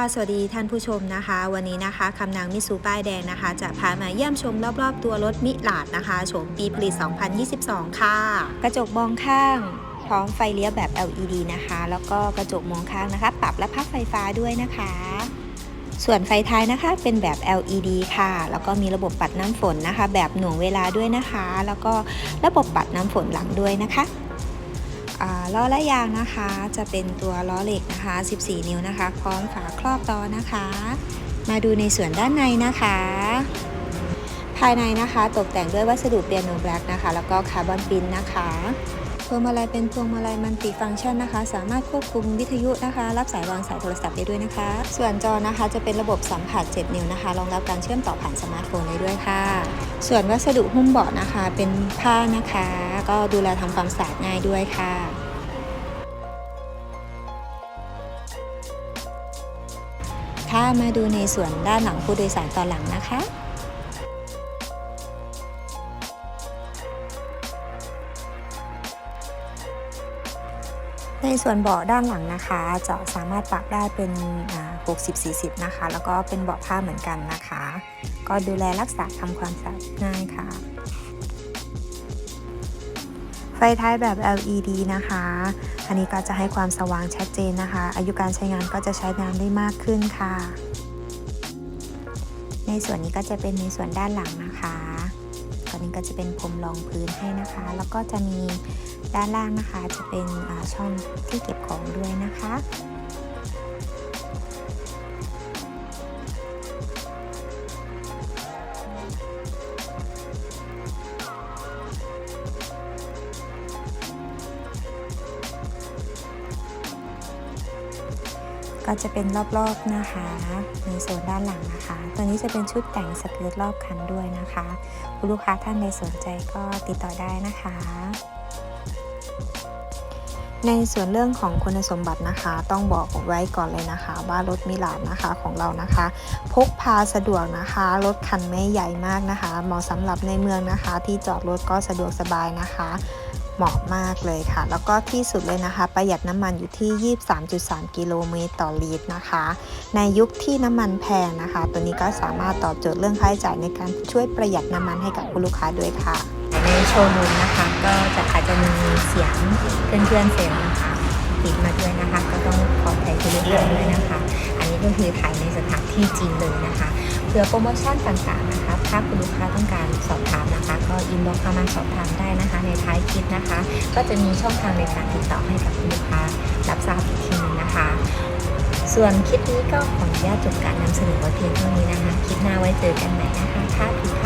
ค่ะสวัสดีท่านผู้ชมนะคะ วันนี้นะคะคำนางมิสูป้ายแดงนะคะ จะพามาเยี่ยมชมรอบๆ ตัวรถมิลาดนะคะโฉมปีผลิต 2022 ค่ะ กระจกมองข้าง พร้อมไฟเลี้ยวแบบ LED นะคะ แล้วก็กระจกมองข้างนะคะ ปรับและพักไฟฟ้าด้วยนะคะ ส่วนไฟท้ายนะคะเป็นแบบ LED ค่ะ แล้วก็มีระบบปัดน้ำฝนนะคะ แบบหน่วงเวลาด้วยนะคะ แล้วก็ระบบปัดน้ำฝนหลังด้วยนะคะ ล้อและยางนะคะ จะเป็นตัวล้อเหล็กนะคะ 14 นิ้วนะคะ พร้อมฝาครอบล้อนะคะ มาดูในส่วนด้านในนะคะ ภายในนะคะตกแต่งด้วยวัสดุเปียโนแบล็กนะคะ แล้วก็คาร์บอนปินนะคะ พวงมาลัยเป็นพวงมาลัยมัลติฟังก์ชันนะคะ สามารถควบคุมวิทยุนะคะ รับสายวางสายโทรศัพท์ได้ด้วยนะคะ ส่วนจอนะคะจะเป็นระบบสัมผัส 7 นิ้วนะคะ รองรับการเชื่อมต่อผ่านสมาร์ทโฟนได้ด้วยค่ะ ส่วนวัสดุหุ้มเบาะนะคะ เป็นผ้านะคะ ก็ดูแลทำความสะอาดง่ายด้วยค่ะถ้ามาดูในส่วนด้านหลังผู้โดยสารตอนหลังนะคะ ในส่วนเบาะด้านหลังนะคะ จะสามารถปรับได้เป็น 60-40 นะคะ แล้วก็เป็นเบาะผ้าเหมือนกันนะคะ ก็ดูแลรักษาทำความสะอาดง่ายค่ะ ไฟท้ายแบบ LED นะคะ อันนี้ก็จะให้ความสว่างชัดเจนนะคะ อายุการใช้งานก็จะใช้งานได้มากขึ้นค่ะ ในส่วนนี้ก็จะเป็นในส่วนด้านหลังนะคะตอนนี้ก็จะเป็นพรมรองพื้นให้นะคะ แล้วก็จะมี ด้านล่างนะคะจะเป็นช่องที่เก็บของด้วยนะคะก็จะเป็นรอบๆนะคะ ในโซนด้านหลังนะคะ ตัวนี้จะเป็นชุดแต่งสเกิร์ตรอบคันด้วยนะคะ คุณลูกค้าท่านใดสนใจก็ติดต่อได้นะคะ ในส่วนเรื่องของคุณสมบัตินะคะ ต้องบอกไว้ก่อนเลยนะคะ ว่ารถมิลาดนะคะของเรานะคะ พกพาสะดวกนะคะ รถคันไม่ใหญ่มากนะคะ เหมาะสำหรับในเมืองนะคะ ที่จอดรถก็สะดวกสบายนะคะเหมาะมากเลยค่ะ แล้วก็ที่สุดเลยนะคะ ประหยัดน้ำมันอยู่ที่ 23.3 กิโลเมตรต่อลิตรนะคะ ในยุคที่น้ำมันแพงนะคะ ตัวนี้ก็สามารถตอบโจทย์เรื่องค่าใช้จ่ายในการช่วยประหยัดน้ำมันให้กับคุณลูกค้าด้วยค่ะ โชว์รูมนะคะ ก็จะอาจจะมีเสียงเพื่อนๆเสียงนะคะติดมาด้วยนะคะ ก็ต้องขออภัยคุณลูกค้าด้วยนะคะ อันนี้ก็คือถ่ายในสถานที่จริงเลยนะคะเพื่อโปรโมชั่นต่างๆนะคะ ถ้าคุณลูกค้าต้องการสอบถามนะคะ ก็อินบ็อกซ์เข้ามาสอบถามได้นะคะ ในท้ายคลิปนะคะ ก็จะมีช่องทางในการติดต่อให้กับคุณลูกค้ารับทราบอีกทีนึงนะคะ ส่วนคลิปนี้ก็ขออนุญาตจบการนำเสนอไว้เพียงเท่านี้นะคะ คลิปหน้าไว้เจอกันใหม่นะคะ ถ้าผิดพลาดประการใด